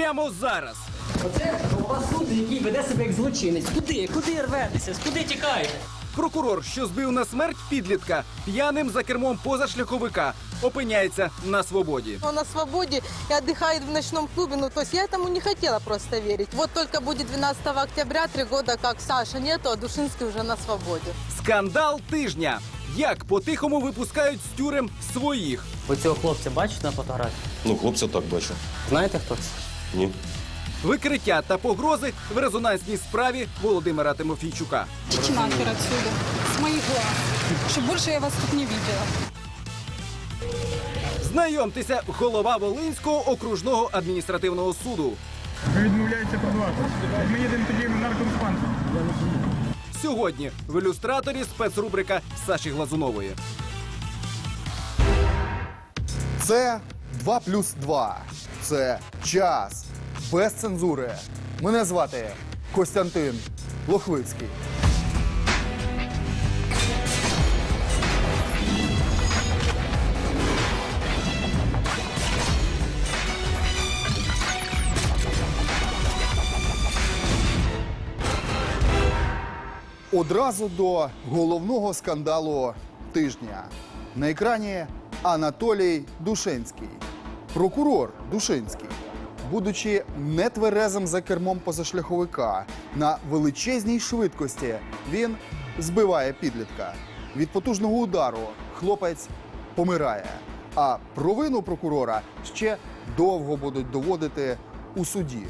прямо зараз. Оце голова суду, який веде себе як злочинець. Куди? Куди рветеся? Куди тікаєте? Прокурор, що збив на смерть підлітка, п'яним за кермом позашляховика, опиняється на свободі. Он на свободе и отдыхает в ночном клубе. Ну, то есть я этому не хотела просто верить. Вот только будет 12 октября, три года как Саша нету, а Душинский уже на свободе. Скандал тижня. Як по-тихому випускають з тюрем своїх. Ви цього хлопця бачите на фотографії? Ну, хлопця так бачу. Знаєте, хто це? Ні. Викриття та погрози в резонансній справі Володимира Тимофійчука. Идите нахер отсюда, с моих глаз, чтобы больше я вас тут не видела. Знайомтеся, голова Волинського окружного адміністративного суду. Ви відмовляєтеся продавати. Ми їдемо тоді в. Сьогодні в ілюстраторі спецрубрика Саші Глазунової. Це 2 плюс 2. Це час без цензури. Мене звати Костянтин Лохвицький. Одразу до головного скандалу тижня. На екрані Анатолій Душинський. Прокурор Душинський, будучи нетверезим за кермом позашляховика на величезній швидкості, він збиває підлітка. Від потужного удару хлопець помирає. А провину прокурора ще довго будуть доводити у суді.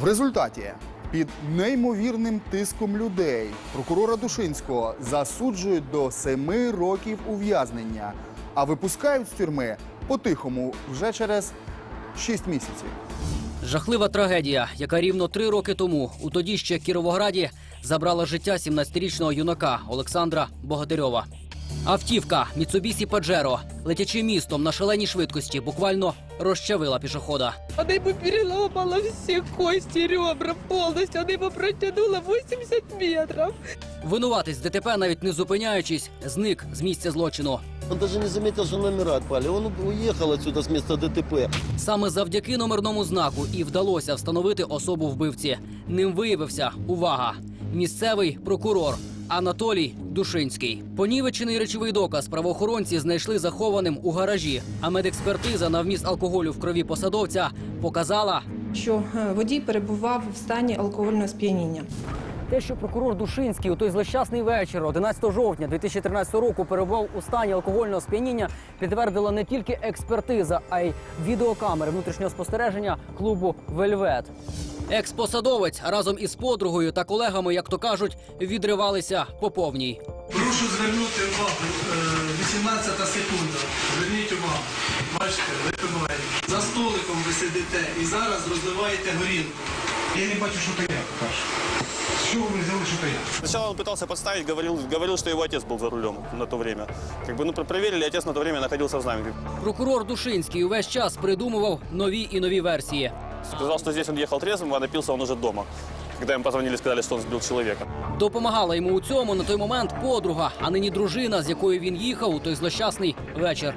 В результаті під неймовірним тиском людей прокурора Душинського засуджують до семи років ув'язнення, а випускають з тюрми по-тихому вже через шість місяців. Жахлива трагедія, яка рівно три роки тому у тоді ще Кіровограді забрала життя 17-річного юнака Олександра Богатирьова. Автівка Міцубісі Паджеро, летячи містом на шаленій швидкості, буквально розчавила пішохода. Она ему переломала все кости, ребра полностью. Она ему протянула 80 метров. Винуватець ДТП, навіть не зупиняючись, зник з місця злочину. Он даже не заметил, что номера отпали. Он уехал отсюда с места ДТП. Саме завдяки номерному знаку і вдалося встановити особу вбивці. Ним виявився увага! Місцевий прокурор Анатолій Душинський. Понівечений речовий доказ правоохоронці знайшли захованим у гаражі. А медекспертиза на вміст алкоголю в крові посадовця показала, Що е, водій перебував в стані алкогольного сп'яніння. Те, що прокурор Душинський у той злощасний вечір, 11 жовтня 2013 року, перебував у стані алкогольного сп'яніння, підтвердила не тільки експертиза, а й відеокамери внутрішнього спостереження клубу Вельвет. Експосадовець разом із подругою та колегами, як то кажуть, відривалися по повній. Прошу звернути увагу. е, 18 секунда. Зверніть увагу. Бачите, випиваєте. За столиком ви сидите і зараз розливаєте горілку. Я не бачу, що то я. Що ви взяли, що то я? Сначала он пытался подставить, говорил, говорил, что его отец был за рулем на то время. Как бы, ну, пр- проверили, отец на то время находился в знамени. Прокурор Душинський увесь час придумував нові і нові версії. Сказал, что здесь он ехал трезвым, а напился он уже дома. Когда им позвонили, сказали, что он сбил человека. Допомагала йому у цьому на той момент подруга, а нині дружина, з якою він їхав у той злощасний вечір.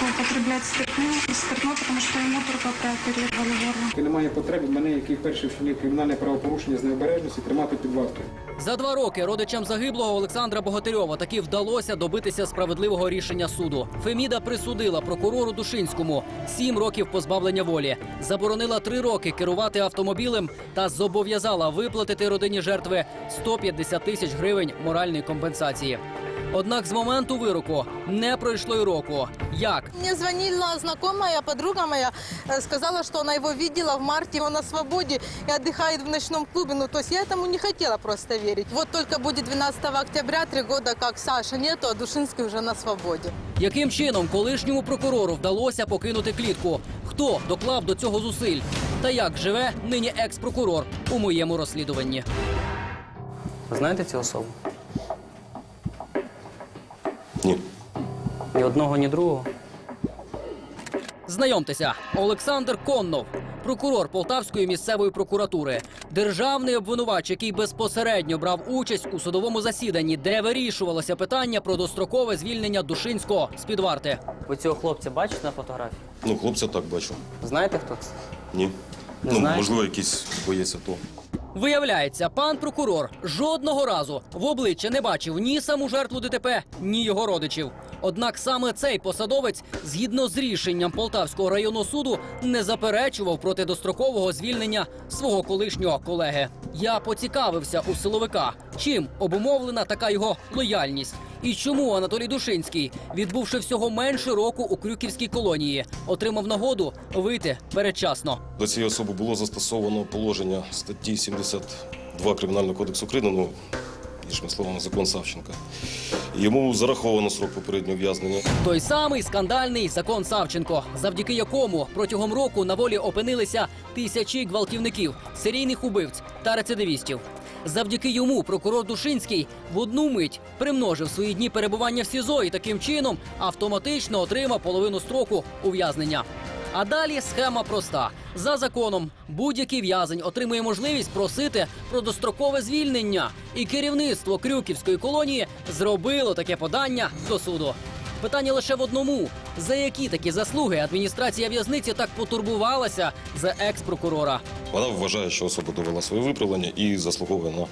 Употреблять спиртное, спиртное, потому что ему прооперировали горло. Немає потреби мене, який перший вчинив кримінальне правопорушення з необережності, тримати під вартою. За два роки родичам загиблого Олександра Богатирьова таки вдалося добитися справедливого рішення суду. Феміда присудила прокурору Душинському сім років позбавлення волі, заборонила три роки керувати автомобілем та зобов'язала виплатити родині жертви 150 тисяч гривень моральної компенсації. Однак з моменту вироку не пройшло й року. Як Мне звонила знакомая, подруга моя, э, сказала, что она его видела в марте, он на свободе и отдыхает в ночном клубе. Ну, то есть я этому не хотела просто верить. Вот только будет 12 октября, три года как Саша нету, а Душинский уже на свободе. Яким чином колишньому прокурору вдалося покинути клітку? Хто доклав до цього зусиль? Та як живе нині екс-прокурор у моєму розслідуванні? Знаєте цю особу? Ні одного, ні другого. Знайомтеся, Олександр Коннов, прокурор Полтавської місцевої прокуратури, державний обвинувач, який безпосередньо брав участь у судовому засіданні, де вирішувалося питання про дострокове звільнення Душинського з під варти. Ви цього хлопця бачите на фотографії? Ну, хлопця так бачу. Знаєте, хто це? Ні. Не ну, знаєш? можливо, якийсь боєць АТО. Виявляється, пан прокурор жодного разу в обличчя не бачив ні саму жертву ДТП, ні його родичів. Однак саме цей посадовець, згідно з рішенням Полтавського районного суду, не заперечував проти дострокового звільнення свого колишнього колеги. Я поцікавився у силовика, чим обумовлена така його лояльність, і чому Анатолій Душинський, відбувши всього менше року у крюківській колонії, отримав нагоду вийти передчасно. До цієї особи було застосовано положення статті 72 Кримінального кодексу України, ну, іншими словами, закон Савченка. Йому зараховано срок попереднього ув'язнення. Той самий скандальний закон Савченко, завдяки якому протягом року на волі опинилися тисячі гвалтівників, серійних убивць та рецидивістів. Завдяки йому прокурор Душинський в одну мить примножив свої дні перебування в СІЗО і таким чином автоматично отримав половину строку ув'язнення. А далі схема проста: за законом будь-який в'язень отримує можливість просити про дострокове звільнення, і керівництво Крюківської колонії зробило таке подання до суду. Питання лише в одному: за які такі заслуги адміністрація в'язниці так потурбувалася за екс-прокурора. Вона вважає, що особа довела своє виправлення і заслуговує на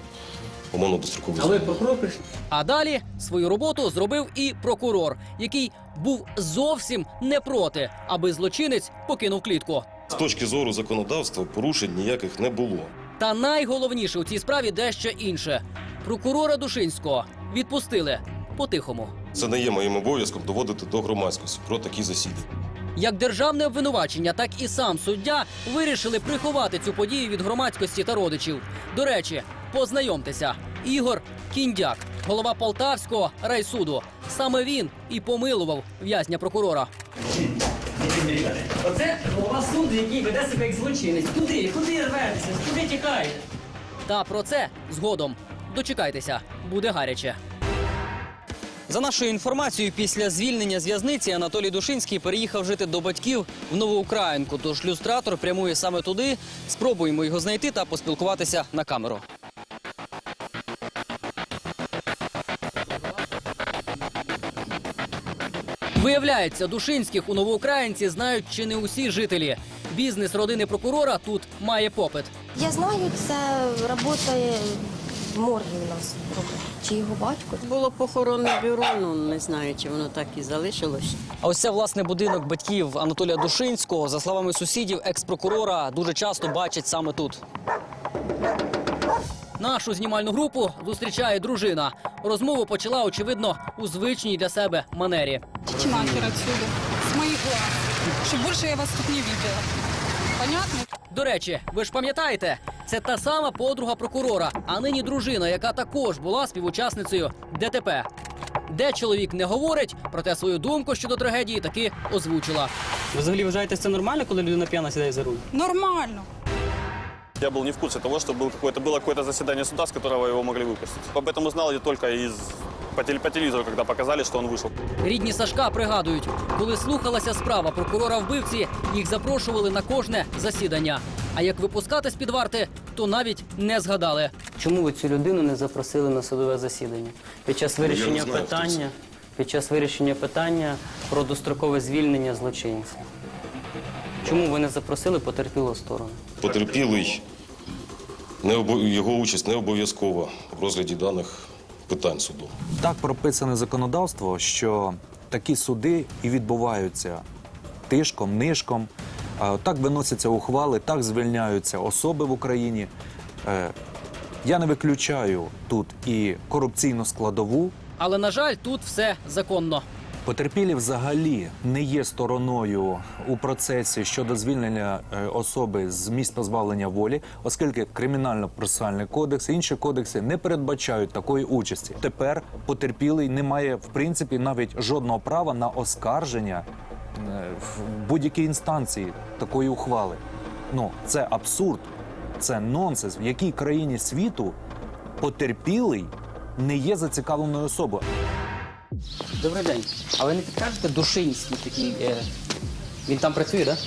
умовно дострокове А ви звільнення. прокурор? А далі свою роботу зробив і прокурор, який був зовсім не проти, аби злочинець покинув клітку. З точки зору законодавства порушень ніяких не було. Та найголовніше у цій справі дещо інше: прокурора Душинського відпустили по-тихому. Це не є моїм обов'язком доводити до громадськості про такі засідання. Як державне обвинувачення, так і сам суддя вирішили приховати цю подію від громадськості та родичів. До речі, познайомтеся, Ігор Кіндяк, голова Полтавського райсуду. Саме він і помилував в'язня прокурора. Оце голова суду, який веде себе як злочинець. Куди? Куди рветеся? Куди тікаєте? Та про це згодом. Дочекайтеся, буде гаряче. За нашою інформацією, після звільнення з в'язниці Анатолій Душинський переїхав жити до батьків в Новоукраїнку. Тож люстратор прямує саме туди. Спробуємо його знайти та поспілкуватися на камеру. Виявляється, Душинських у Новоукраїнці знають чи не усі жителі. Бізнес родини прокурора тут має попит. Я знаю, це працює в моргі у нас. Чи його батько? Було похоронне бюро, ну не знаю, чи воно так і залишилось. А ось це власне будинок батьків Анатолія Душинського. За словами сусідів, екс-прокурора дуже часто бачать саме тут. Нашу знімальну групу зустрічає дружина. Розмову почала, очевидно, у звичній для себе манері. Идите нахер отсюда. С моих глаз. Чтобы больше я вас тут не видела. Понятно? До речі, ви ж пам'ятаєте, це та сама подруга прокурора, а нині дружина, яка також була співучасницею ДТП. Де чоловік не говорить, проте свою думку щодо трагедії таки озвучила. Ви взагалі вважаєте це нормально, коли людина п'яна сідає за руль? Нормально. Я был не в курсе того, что был какое-то, было какое-то заседание суда, с которого его могли выпустить. Об этом узнал я только из, по, теле- по телевизору, когда показали, что он вышел. Рідні Сашка пригадують, коли слухалася справа прокурора вбивці, їх запрошували на кожне засідання. А як випускати з під варти, то навіть не згадали. Чому ви цю людину не запросили на судове засідання? Під час вирішення знаю, питання, під час вирішення питання про дострокове звільнення злочинця. Чому ви не запросили потерпілу сторону? Потерпілий не обо- його участь не обов'язкова в розгляді даних питань суду. Так прописане законодавство, що такі суди і відбуваються тишком, нишком. Так виносяться ухвали, так звільняються особи в Україні. Е, Я не виключаю тут і корупційну складову. Але на жаль, тут все законно. Потерпілі взагалі не є стороною у процесі щодо звільнення е, особи з місць позбавлення волі, оскільки кримінально-процесуальний кодекс і інші кодекси не передбачають такої участі. Тепер потерпілий не має в принципі навіть жодного права на оскарження е, в будь-якій інстанції такої ухвали. Ну це абсурд, це нонсенс. В якій країні світу потерпілий не є зацікавленою особою. Добрий день. А ви не підкажете Душинський такий? Е... Він там працює, так?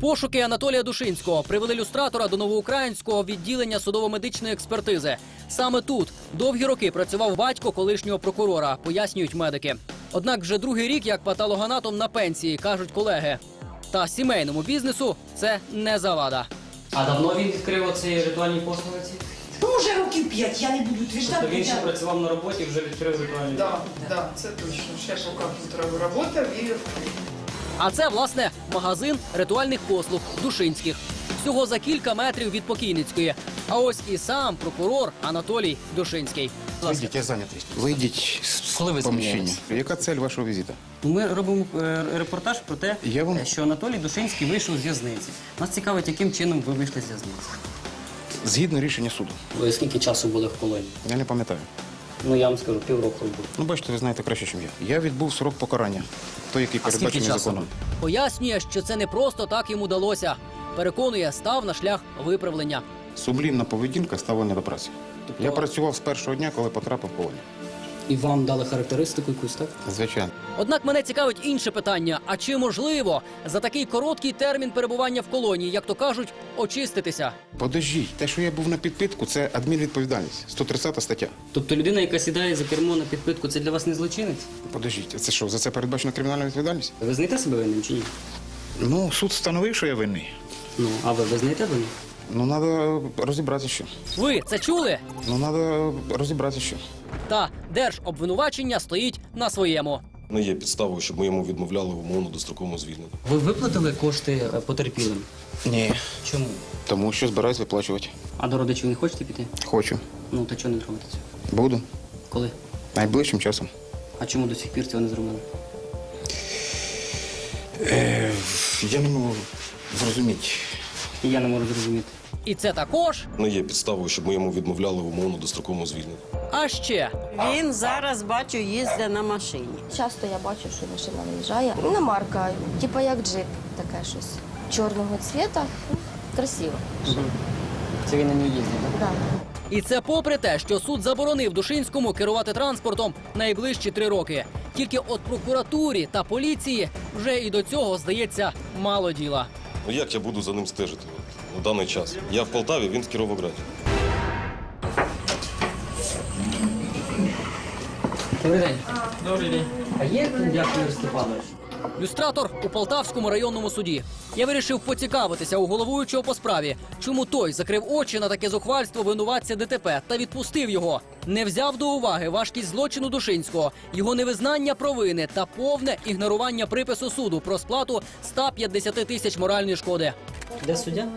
Пошуки Анатолія Душинського привели люстратора до новоукраїнського відділення судово-медичної експертизи. Саме тут довгі роки працював батько колишнього прокурора, пояснюють медики. Однак вже другий рік як патологоанатом на пенсії, кажуть колеги. Та сімейному бізнесу це не завада. А давно він відкрив оці ритуальні послуги? Ну, вже років п'ять, я не буду Тобто утверждати. він ще працював на роботі вже відкрив ритуальні Да, да, це точно. Ще поки тут работав і А це, власне, магазин ритуальних послуг Душинських. Всього за кілька метрів від покійницької. А ось і сам прокурор Анатолій Душинський. Вийдіть, я зайнятий. Вийдіть з Коли ви поміщення. Яка цель вашого візиту? Ми робимо е, репортаж про те, Я вам- що Анатолій Душинський вийшов з в'язниці. Нас цікавить, яким чином ви вийшли з в'язниці. Згідно рішення суду. Ви скільки часу були в колонії? Я не пам'ятаю. Ну я вам скажу, півроку був. Ну, бачите, ви знаєте краще, ніж я. Я відбув срок покарання, той, який А скільки передбачений часу? законом. Пояснює, що це не просто так йому далося. Переконує, став на шлях виправлення. Сублімна поведінка ставлення до праці. Тобто- Я працював з першого дня, коли потрапив в полоні. І вам дали характеристику якусь, так? Звичайно. Однак мене цікавить інше питання: а чи можливо за такий короткий термін перебування в колонії, як то кажуть, очиститися? Подождіть, те, що я був на підпитку, це адмінвідповідальність. 130 стаття. Тобто людина, яка сідає за кермо на підпитку, це для вас не злочинець? Подождіть, це що, за це передбачена кримінальна відповідальність? Ви визнаєте себе винним чи ні? Ну, суд встановив, що я винний. Ну, а ви визнаєте винним? Ну, треба розібратися ще. Ви це чули? Ну, треба розібратися ще. Та держобвинувачення стоїть на своєму. Не є підставою, щоб ми йому відмовляли в умовно достроковому звільненні. Ви виплатили кошти е, потерпілим? Ні. Чому? Тому що збираюсь виплачувати. А до родичів не хочете піти? Хочу. Ну, то чого не робите цього? Буду. Коли? Найближчим часом. А чому до сих пір цього не зробили? Е, я не можу зрозуміти. І я не можу зрозуміти. І це також. Не є підставою, щоб ми йому відмовляли в умовно достроковому звільненні. А ще Він зараз бачу їздить на машині. Часто я бачу, що машина виїжджає. Не марка, типу як джип, таке щось. Чорного цвіта. Ну, Красиво. Це він на ній їздить, так? Да. і це попри те, що суд заборонив Душинському керувати транспортом найближчі три роки. Тільки от прокуратурі та поліції вже і до цього здається мало діла. Ну як я буду за ним стежити от, у даний час? Я в Полтаві, він в Кіровограді. Добрий день. Добрий день. А є Дякую, Степанович? Люстратор у Полтавському районному суді. Я вирішив поцікавитися у головуючого по справі, чому той закрив очі на таке зухвальство винуватця ДТП та відпустив його. Не взяв до уваги важкість злочину Душинського, його невизнання провини та повне ігнорування припису суду про сплату 150 тисяч моральної шкоди. Де суддя?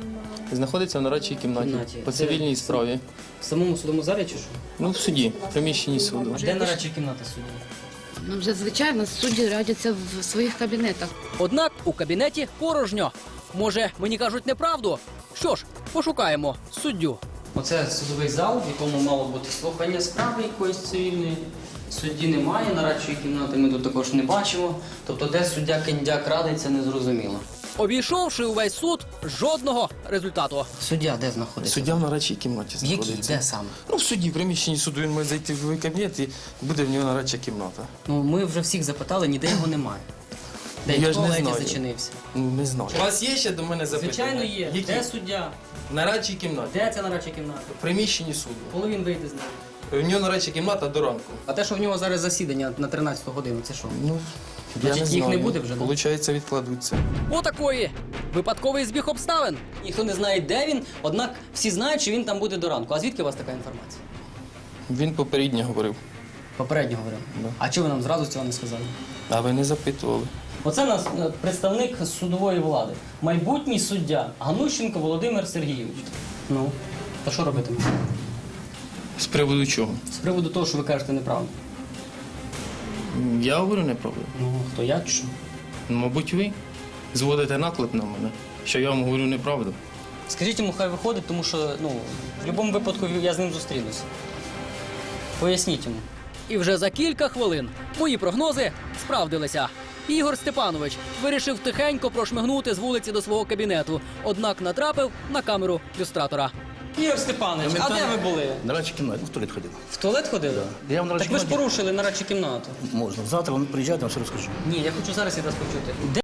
Знаходиться в нарадчій кімнаті Кімнаті. по цивільній справі. В самому судовому залі чи що? Ну, в суді, в приміщенні суду. Де нарадча кімната судді? Ну, вже звичайно, судді радяться в своїх кабінетах. Однак у кабінеті порожньо. Може, мені кажуть неправду? Що ж, пошукаємо суддю. Оце судовий зал, в якому мало бути слухання справи якоїсь цивільної. Судді немає, нарадчої кімнати ми тут також не бачимо. Тобто, де суддя кендяк радиться, не зрозуміло. Обійшовши увесь суд, жодного результату. Суддя де знаходиться? Суддя в нарадчій кімнаті В якій? знаходиться. Де саме? Ну, в суді, в приміщенні суду він може зайти в кабінет і буде в нього нарадча кімната. Ну, ми вже всіх запитали, ніде його немає. Де Я в ж не туалеті знаю. зачинився. Ну, не знаю. У вас є ще до мене запитання? Звичайно, є. Які? Де суддя? В нарадчій кімнаті. Де ця нарадча кімната? В приміщенні суду. Коли він вийде з неї? В нього нарадча кімната до ранку. А те, що в нього зараз засідання на 13 годину, це що? Ну, Значить, їх не буде вже, да? Получається, відкладуться. Отакої. Випадковий збіг обставин. Ніхто не знає, де він, однак всі знають, що він там буде до ранку. А звідки у вас така інформація? Він попередньо говорив. Попередньо говорив. Да. А чого ви нам зразу цього не сказали? А ви не запитували. Оце нас е, представник судової влади, майбутній суддя Ганущенко Володимир Сергійович. Ну, то що робитиме? З приводу чого? З приводу того, що ви кажете неправду. Я говорю неправду. Ну, хто я чи що? Ну, Мабуть, ви зводите наклеп на мене, що я вам говорю неправду. Скажіть йому, хай виходить, тому що ну, в будь-якому випадку я з ним зустрінуся. Поясніть йому. І вже за кілька хвилин мої прогнози справдилися. Ігор Степанович вирішив тихенько прошмигнути з вулиці до свого кабінету, однак натрапив на камеру люстратора. Ігор Степанович, а де ви були? На радчій кімнаті, в туалет ходив. В туалет ходили? Я на Так ви ж кімнаті. порушили нарадчу кімнату. Можна. Завтра вони приїжджають, я вам все розкажу. Ні, я хочу зараз від вас почути. Де